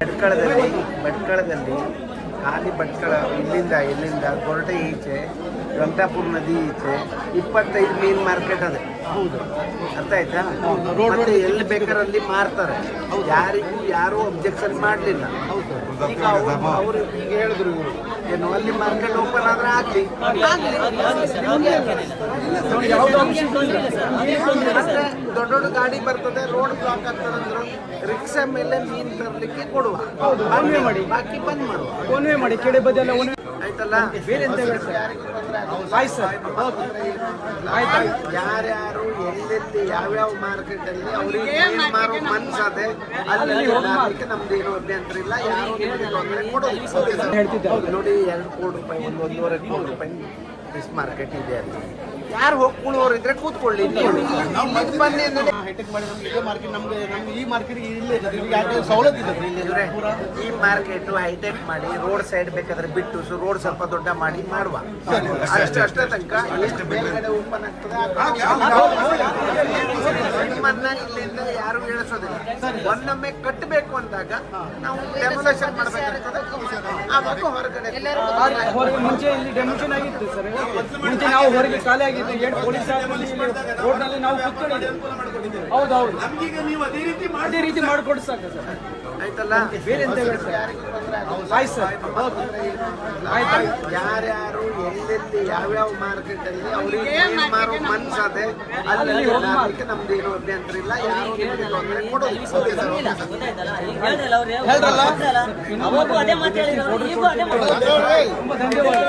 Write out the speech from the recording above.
ಭಟ್ಕಳದಲ್ಲಿ ಭಟ್ಕಳದಲ್ಲಿ, ಖಾಲಿ ಭಟ್ಕಳ ಇಲ್ಲಿಂದ ಇಲ್ಲಿಂದ ಕೊರಟೆ ಈಚೆ ವೆಂಕಟಾಪುರ ನದಿ ಈಚೆ ಇಪ್ಪತ್ತೈದು ಮೀನ್ ಮಾರ್ಕೆಟ್ ಅದೇ. ಹೌದು. ಅರ್ಥ ಆಯ್ತಾ? ಮತ್ತೆ ಎಲ್ಲಿ ಅಲ್ಲಿ ಮಾರ್ತಾರೆ. ಯಾರಿಗೂ ಯಾರೂ ಅಬ್ಜೆಕ್ಷನ್ ಮಾಡಲಿಲ್ಲ. ಈಗ ಅವ್ರು- ಅವರು ಈಗ ಹೇಳಿದ್ರು ಇವರು ಏನು ಅಲ್ಲಿ ಮಾರ್ಕೆಟ್ ಓಪನ್ ಆದ್ರೆ ಆಗ್ಲಿ ಮತ್ತೆ ದೊಡ್ಡ ದೊಡ್ಡ ಗಾಡಿ ಬರ್ತದೆ ರೋಡ್ ಬ್ಲಾಕ್ ಆಗ್ತದೆ ಅಂದ್ರು ರಿಕ್ಷಾ ಮೇಲೆ ಮೀನ್ ತರಲಿಕ್ಕೆ ಕೊಡುವ. ಮಾಡಿ. ಬಾಕಿ ಬಂದ್ ಮಾಡುವ. ಮಾಡಿ. ಕೆಡೆ ಬದಿ ಎಲ್ಲ ಆಯ್ತು ಯಾರ್ಯಾರು ಎಲ್ಲೆಲ್ಲಿ ಯಾವ್ಯಾವ ಮಾರ್ಕೆಟ್ ಅಲ್ಲಿ ಅವ್ರಿಗೆ ಮಾರೋ ಮನ್ಸದೆ ಅಲ್ಲಿ ನಮ್ದು ಏನು ಅಭ್ಯಂತರ ಇಲ್ಲ ಯಾರು ಕೊಡೋದು ನೋಡಿ ಎರಡು ಕೋಟಿ ರೂಪಾಯಿ ಒಂದು ಒಂದೂವರೆ ಕೋಟಿ ರೂಪಾಯಿ ಫಿಶ್ ಮಾರ್ಕೆಟ್ ಇದೆ ಅಲ್ಲಿ. ಯಾರು ಹೋಗ್ಕೊಳ್ಳೋರು ಕೂಳುವವರು ಇದ್ರೆ ಕೂತ್ಕೊಳ್ಳಿ ಈ ಮಾರ್ಕೆಟ್ ಹೈಟೆಕ್ ಮಾಡಿ ರೋಡ್ ಸೈಡ್ ಬೇಕಾದ್ರೆ ಬಿಟ್ಟು ರೋಡ್ ಸ್ವಲ್ಪ ದೊಡ್ಡ ಮಾಡಿ ಮಾಡುವ. ಅಷ್ಟೇ ಅಷ್ಟೇ ತನಕ ಎಷ್ಟು ಓಪನ್ ಆಗ್ತದೆ. ಇಲ್ಲಿಂದ ಯಾರು ಇಳಿಸೋದಿಲ್ಲ ಒಂದೊಮ್ಮೆ ಕಟ್ಟಬೇಕು ಅಂದಾಗ ನಾವು ಡೆಮೊಲೇಷನ್ ಮಾಡಬೇಕಾಗ್ತದೆ. ಆವಾಗ ಹೊರಗಡೆ ಹೊರಗೆ ಮುಂಚೆ ಇಲ್ಲಿ ಡೆಮೋಷನ್ ಆಗಿತ್ತು ಸರ್. ಮುಂಚೆ ನಾವು ಹೊರಗೆ ಖಾಲಿ ಆಗಿದ್ದು. ಎರಡು ಪೊಲೀಸ್ ರೋಡ್ನಲ್ಲಿ ನಾವು ಕುತ್ಕೊಂಡಿದ್ದೇವೆ ಹೌದು ಹೌದು ನಮಗೀಗ ನೀವು ಅದೇ ರೀತಿ ಅದೇ ರೀತಿ ಮಾಡಿಕೊಡಿ ಸಾಕು ಸರ್. ಆಯ್ತಲ್ಲ? ಬೇರೆ ಎಂತ ಸರ್. ಆಯ್ತು. ಸರ್ ಯಾರ್ಯಾರು ಎಲ್ಲೆಲ್ಲಿ ಯಾವ್ಯಾವ ಮಾರ್ಕೆಟ್ ಅಲ್ಲಿ ಅವ್ರಿಗೆ ಮಾರೋ ಮನ್ಸದೆ ಅಲ್ಲಿ ಮಾರ್ಲಿಕ್ಕೆ ನಮ್ದು ಏನು ಅಭ್ಯಂತರ ಇಲ್ಲ. ಯಾರು ನಿಮಗೆ ತೊಂದರೆ ಕೊಡೋದು ಹೇಳ್ರಲ್ಲ ಅವಾಗೂ ಅದೇ ಮಾತು ಹೇಳಿದ್ರು ಈಗೂ ಅದೇ ಮಾತು ತುಂಬ ಧನ್ಯವಾದ